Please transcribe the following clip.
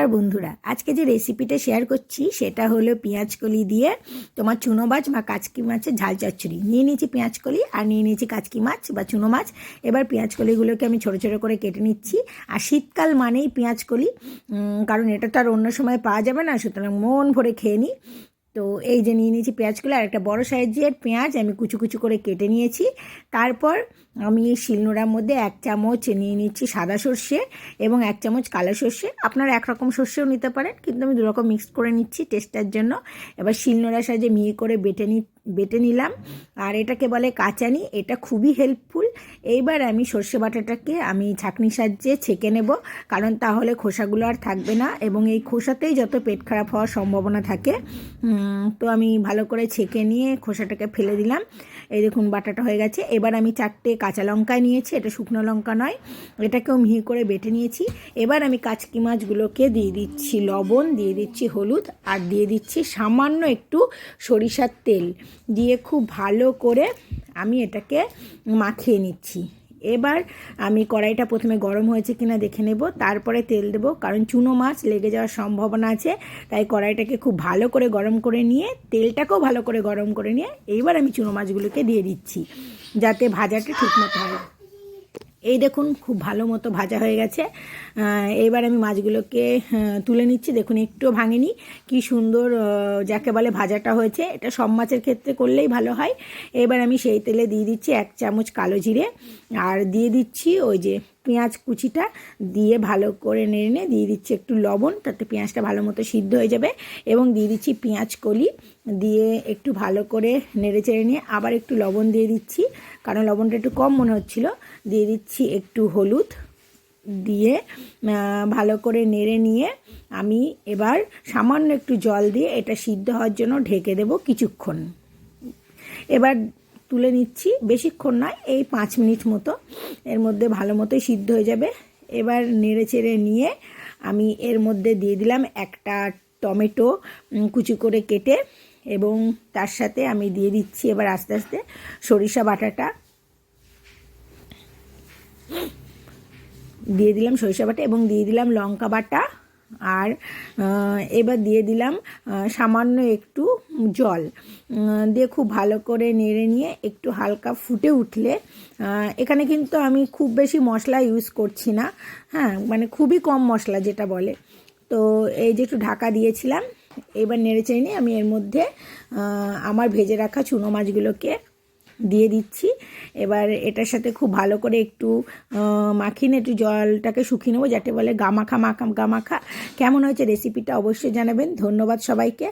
নমস্কার বন্ধুরা। আজকে যে রেসিপিটা শেয়ার করছি, সেটা হলো পেঁয়াজকলি দিয়ে তোমার চুনো মাছ বা কাচকি মাছের ঝাল চচ্চড়ি। নিয়ে নিয়েছি পেঁয়াজকলি আর নিয়ে নিয়েছি কাচকি মাছ বা চুনো মাছ। এবার পেঁয়াজকলিগুলোকে আমি ছোটো ছোটো করে কেটে নিচ্ছি। আর শীতকাল মানেই পেঁয়াজকলি কলি কারণ এটা তো আর অন্য সময় পাওয়া যাবে না, সুতরাং মন ভরে খেয়ে নিই। তো এই যে নিয়ে নিয়েছি পেঁয়াজগুলো আর একটা বড়ো সাইজের পেঁয়াজ আমি কুচু কুচু করে কেটে নিয়েছি। তারপর আমি এই শিলনোড়ার মধ্যে এক চামচ নিয়ে নিচ্ছি সাদা সর্ষে এবং এক চামচ কালো সর্ষে। আপনারা একরকম সর্ষেও নিতে পারেন, কিন্তু আমি দুরকম মিক্স করে নিচ্ছি টেস্টার জন্য। এবার শিলনোড়ার সাহায্যে মিয়ে করে বেটে নি বেটে নিলাম। আর এটাকে বলে কাচানি, এটা খুবই হেল্পফুল এইবার আমি সর্ষে বাটাটাকে আমি ছাঁকনির সাহায্যে ছেঁকে নেব, কারণ তাহলে খোসাগুলো আর থাকবে না এবং এই খোসাতেই যত পেট খারাপ হওয়ার সম্ভাবনা থাকে তো আমি ভালো করে ছেঁকে নিয়ে খোসাটাকে ফেলে দিলাম। এই দেখুন, বাটাটা হয়ে গেছে। এবার আমি চারটে কাঁচা লঙ্কা নিয়েছি, এটা শুকনো লঙ্কা নয়, এটাকেও মিহি করে বেটে নিয়েছি। এবার আমি কাচকি মাছগুলোকে দিয়ে দিচ্ছি লবণ, দিয়ে দিচ্ছি হলুদ, আর দিয়ে দিচ্ছি সামান্য একটু সরিষার তেল। দিয়ে খুব ভালো করে আমি এটাকে মাখিয়ে নিচ্ছি। এবার আমি কড়াইটা প্রথমে গরম হয়েছে কিনা দেখে নেব, তারপরে তেল দেব, কারণ চুনো মাছ লেগে যাওয়ার সম্ভাবনা আছে, তাই কড়াইটাকে খুব ভালো করে গরম করে নিয়ে, তেলটাকেও ভালো করে গরম করে নিয়ে, এইবার আমি চুনো মাছগুলোকে দিয়ে দিচ্ছি, যাতে ভাজাটা ঠিকমতো হয়। এই দেখুন, খুব ভালো মতো ভাজা হয়ে গেছে। এবার আমি মাছগুলোকে তুলে নিচ্ছি। দেখুন, একটুও ভাঙেনি। কি সুন্দর যাকে বলে ভাজাটা হয়েছে। এটা সব মাছের ক্ষেত্রে করলেই ভালো হয়। এবার আমি সেই তেলে দিয়ে দিচ্ছি এক চামচ কালো জিরে। আর দিয়ে দিচ্ছি ওই যে পেঁয়াজ কুচিটা দিয়ে ভালো করে নেড়ে নিয়ে দিয়ে দিচ্ছি একটু লবণ, তাতে পেঁয়াজটা ভালো মতো সিদ্ধ হয়ে যাবে। এবং দিয়ে দিচ্ছি পেঁয়াজ কলি, দিয়ে একটু ভালো করে নেড়ে চেড়ে নিয়ে আবার একটু লবণ দিয়ে দিচ্ছি, কারণ লবণটা একটু কম মনে হচ্ছিল। দিয়ে দিচ্ছি একটু হলুদ, দিয়ে ভালো করে নেড়ে নিয়ে আমি এবার সামান্য একটু জল দিয়ে এটা সিদ্ধ হওয়ার জন্য ঢেকে দেব কিছুক্ষণ। এবার তুলে নিচ্ছি। বেশিক্ষণ নয়, এই পাঁচ মিনিট মতো। এর মধ্যে ভালো মতোই সিদ্ধ হয়ে যাবে। এবার নেড়ে চেড়ে নিয়ে আমি এর মধ্যে দিয়ে দিলাম একটা টমেটো কুচি করে কেটে এবং তার সাথে আমি দিয়ে দিচ্ছি এবার আস্তে আস্তে সরিষা বাটাটা। দিয়ে দিলাম সরিষা বাটা এবং দিয়ে দিলাম লঙ্কা বাটা। আর এবার দিয়ে দিলাম সামান্য একটু জল। দিয়ে খুব ভালো করে নেড়ে নিয়ে একটু হালকা ফুটে উঠলে এখানে কিন্তু আমি খুব বেশি মশলা ইউজ করছি না। হ্যাঁ মানে খুবই কম মশলা যেটা বলে। তো এই যে একটু ঢাকা দিয়েছিলাম, এবার নেড়ে চেড়ে নিয়ে আমি এর মধ্যে আমার ভেজে রাখা চুনো মাছগুলোকে দিয়ে দিচ্ছি। এবার এটার সাথে খুব ভালো করে একটু মাখিয়ে একটু জলটাকে শুকিয়ে নেব যাতে বলে গামাখা, মাখা, গামাখা। কেমন হয়েছে রেসিপিটা অবশ্যই জানাবেন। ধন্যবাদ সবাইকে।